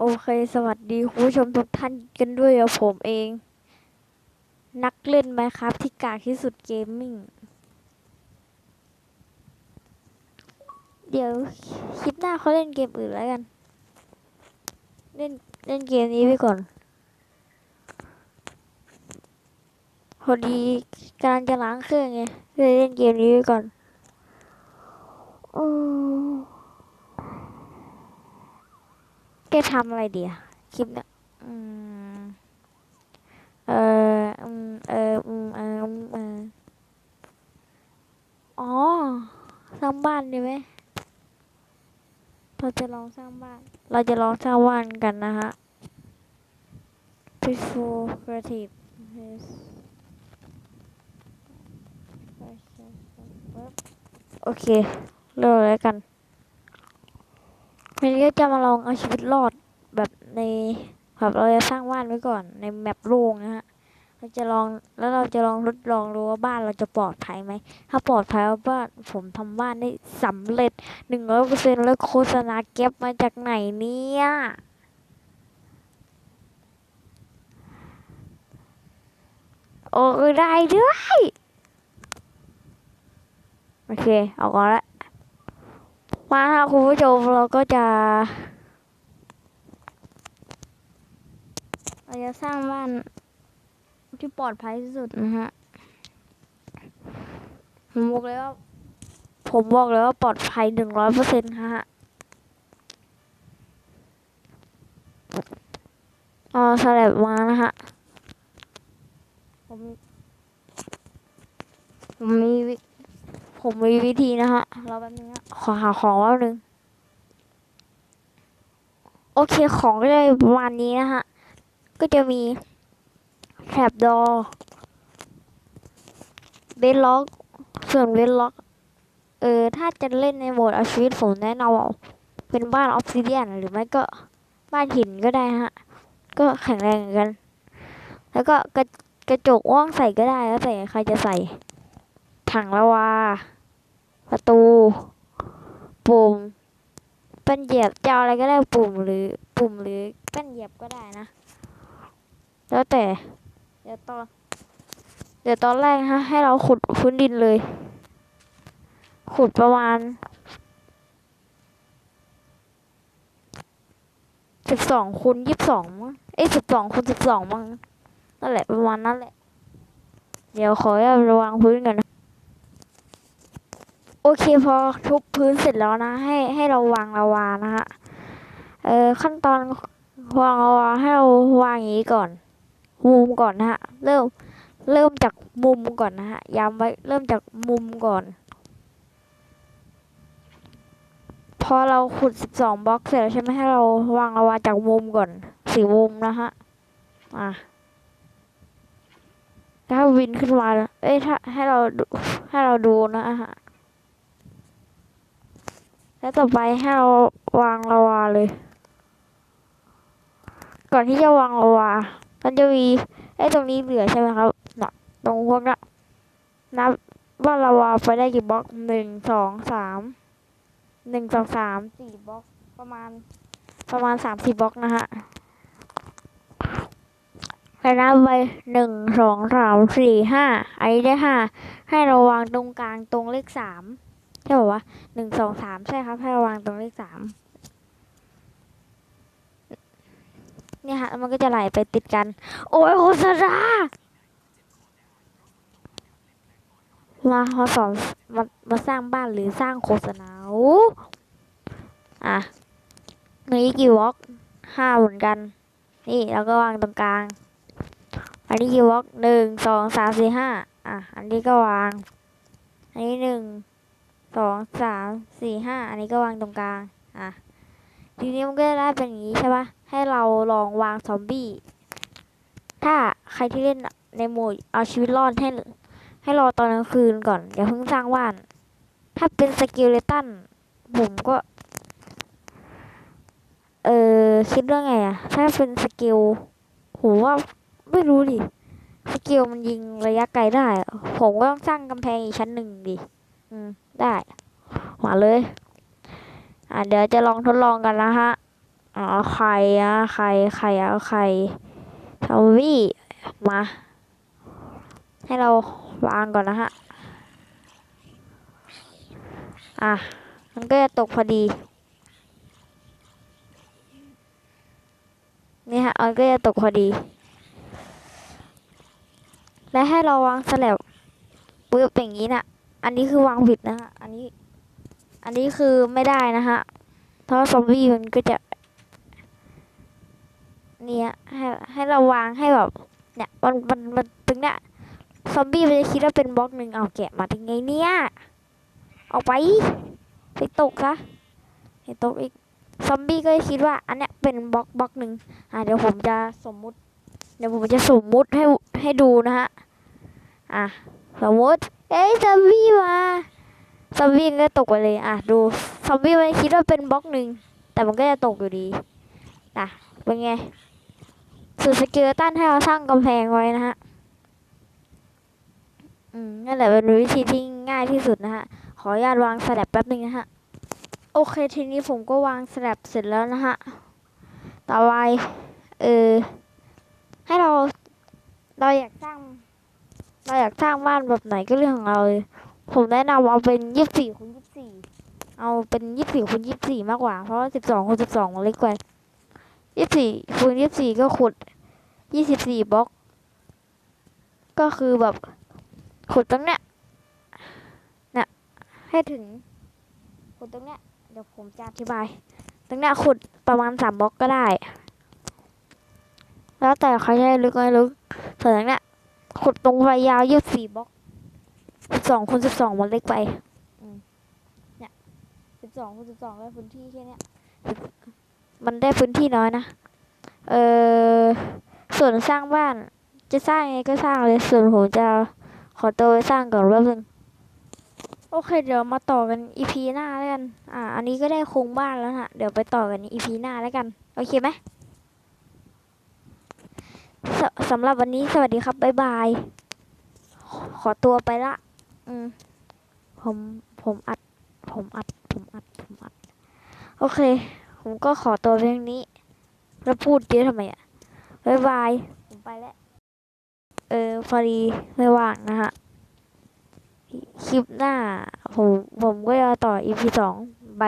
โอเค สวัสดีคุณผู้ชมทุกท่านกันด้วยผมเอง นักเล่นไหมครับ ที่กากที่สุดเกมมิ่ง เดี๋ยวคลิปหน้าเขาเล่นเกมอื่นแล้วกัน เล่นเล่นเกมนี้ไปก่อน พอดีกำลังจะล้างเครื่องไงเลยเล่นเกมนี้ไปก่อน อืม แกทำอะไรเดียวคลิปเนี่ยอืมเอออืมเอออืมเออเอออ๋อสร้างบ้านดีไหมเราจะลองสร้างบ้าน เราจะลองสร้างบ้านกันนะฮะ peaceful creative yes โอเค เริ่มเลยกัน วันนี้ก็จะมาลองเอาชีวิตรอดแบบในแบบเราจะสร้างบ้านไว้ก่อนในแมปโล่งนะฮะ เราจะลองแล้วเราจะลองทดลองดูว่าบ้านเราจะปลอดภัยไหม ถ้าปลอดภัยว่าบ้านผมทำบ้านได้สำเร็จหนึ่งร้อยเปอร์เซ็นต์แล้วโฆษณาเก็บมาจากไหนเนี่ยโอ้ได้ด้วย โอเค เอาก่อนละ มาค่ะคุณผู้ชมเราก็จะเราจะสร้างบ้านที่ปลอดภัยที่สุดนะฮะผมบอกเลยว่าผมบอกเลยว่าปลอดภัยหนึ่งร้อยเปอร์เซ็นต์ฮะเอาสลับมานะฮะผมผมมีวิ ผมมีวิธีนะฮะเราแป๊บนึงฮะขอหาของแป๊บนึงโอเคของก็จะประมาณนี้นะฮะ ก็จะมีแถบดอเบนล็อก ส่วนเบนล็อก เออ ถ้าจะเล่นในโหมดเอาชีวิตผมแนะนำเอาเป็นบ้านออฟซิเดียนหรือไม่ก็บ้านหินก็ได้ฮะ ก็แข็งแรงเหมือนกัน แล้วก็กระกระจกว่างใส่ก็ได้แล้วแต่ใครจะใส่ ถังละวา ประตู ปุ่มแป้นเหยียบจะออะไรก็ได้ปุ่มหรือปุ่มหรือแป้นเหยียบก็ได้นะ แล้วแต่เดี๋ยวตอนเดี๋ยวตอนแรกฮะให้เราขุดพื้นดินเลย ขุดประมาณสิบสองคูณยี่สิบสองมั้งเอ้สิบสองคูณสิบสองมั้งนั่นแหละประมาณนั้นแหละ เดี๋ยวขอระวังพื้นกันนะ อเคพอทุบพื้นเสร็จแล้วนะ ให้ให้เราวางลาวานะฮะเออขั้นตอนวางลาวาให้เราวางอย่างนี้ก่อนมุมก่อนนะฮะเริ่มเริ่มจากมุมก่อนนะฮะย้ำไว้เริ่มจากมุมก่อน พอเราขุด 12บล็อกเสร็จแล้วใช่ไหมให้เราวางลาวาจากมุมก่อนสี่มุมนะฮะอะถ้าวินขึ้นมา เอ้ยถ้าให้เราให้เราดูนะฮะ แล้วต่อไปให้เราวางลาวาเลย ก่อนที่จะวางลาวามันจะมีไอ้ตรงนี้เหลือใช่ไหมครับนะตรงพวกนั้นนับว่าลาวาไปได้กี่บล็อกหนึ่งสองสามหนึ่งสองสามสี่บล็อกประมาณประมาณสามสี่บล็อกนะฮะแล้วนับไปหนึ่งสองสามสี่ห้าอันนี้ได้ห้าให้เราวางตรงกลางตรงเลขสาม ใช่ป่าวะหนึ่งสองสามใช่ครับให้ราวางตรงเลขสามเนี่ยฮะมันก็จะไหลไปติดกัน โอ้ยโฆษณามามาสอนมามาสร้างบ้านหรือสร้างโฆษณาอะมีกี่วอล์กห้าเหมือนกัน นี่แล้วก็วางตรงกลาง อันนี้กี่วอล์กหนึ่งสองสามสี่ห้าอะ อันนี้ก็วาง อันนี้หนึ่ง สองสามสี่ห้าอันนี้ก็วางตรงกลางอะทีนี้มันก็ได้เป็นอย่างนี้ใช่ปะให้เราลองวางซอมบี้ถ้าใครที่เล่นในโหมดเอาชีวิตรอดให้ให้รอตอนกลางคืนก่อนอย่าเพิ่งสร้างบ้าน ถ้าเป็นสกิลเลตันผมก็ เออคิดว่าไงอะถ้าเป็นสกิลผมว่าไม่รู้ดิสกิลมันยิงระยะไกลได้ ผมก็ต้องสร้างกำแพงอีกชั้นหนึ่งดิ อืม ได้มาเลย อะเดี๋ยวจะลองทดลองกันนะฮะโออ๋อไข่อะไข่ไข่เอาไข่ทอมวี่มา ให้เราวางก่อนนะฮะ อะ มันก็จะตกพอดี นี่ฮะมันก็จะตกพอดี และให้เราวางสลับปึ๊บอย่างนี้น่ะ อันนี้คือวางผิดนะฮะ อันนี้ อันนี้คือไม่ได้นะฮะ เพราะซอมบี้มันก็จะ เนี่ยให้ให้เราวางให้แบบ เนี่ยมันมันมันตรงเนี้ยซอมบี้มันจะคิดว่าเป็นบล็อกหนึ่งเอาแกะมาถึงไงเนี่ยออกไปไปตกซะไปตกอีกซอมบี้ก็จะคิดว่า อันเนี้ยเป็นบล็อกบล็อกหนึ่งอะเดี๋ยวผมจะสมมุติ เดี๋ยวผมจะสมมุติให้ให้ดูนะฮะ อะสมมุติ เอ้ยซอมบี้มาซอมบี้ก็ตกไปเลย อะดูซอมบี้มันคิดว่าเป็นบล็อกหนึ่งแต่มันก็จะตกอยู่ดีนะเป็นไงส่วนสเกิลตันให้เราสร้างกำแพงไว้นะฮะอืมนั่นแหละเป็นวิธีที่ง่ายที่สุดนะฮะขออนุญาตวางสแลบแป๊บนึงนะฮะโอเคทีนี้ผมก็วางสแลบเสร็จแล้วนะฮะต่อไปเออให้เราเราอยากสร้าง เราอยากสร้างบ้านแบบไหนก็เรื่องของเราเลยผมแนะนำเอาเป็นยี่สิบสี่คูณยี่สิบสี่เอาเป็นยี่สิบสี่คูณยี่สิบสี่มากกว่า เพราะว่าสิบสองคูณสิบสองมันเล็กกว่ายี่สิบสี่คูณยี่สิบสี่ก็ขุดยี่สิบสี่บล็อก ก็คือแบบขุดตรงเนี้ยเนี่ยให้ถึงขุดตรงเนี้ยเดี๋ยวผมจะอธิบาย ตรงเนี้ยขุดประมาณสามบล็อกก็ได้ แล้วแต่เขาจะให้ลึกไม่ลึกส่วนตรงเนี้ย ขุดตรงไปยาวยี่สิบสี่บล็อกสิบสองคูณสิบสองมันเล็กไปอืมเนี่ยสิบสองคูณสิบสองได้พื้นที่แค่เนี้ยมันได้พื้นที่น้อยนะ เออส่วนสร้างบ้านจะสร้างยังไงก็สร้างเลย ส่วนผมจะขอตัวไปสร้างก่อนแป๊บนึงโอเค เดี๋ยวมาต่อกันอีพีหน้าแล้วกัน อ่า อันนี้ก็ได้โครงบ้านแล้วนะ เดี๋ยวไปต่อกันอีพีหน้าแล้วกัน โอเคไหม สสำหรับวันนี้สวัสดีครับ บ๊ายบาย ขอตัวไปละ อืม ผม ผมอัด ผมอัด ผมอัด ผมอัด โอเค ผมก็ขอตัวเพียงนี้ แล้วพูดเยอะทำไมอะ บ๊ายบาย ผมไปแล้ว เออพอดีไม่ว่างนะฮะ คลิปหน้า ผม ผมก็จะต่อ EP สองใบ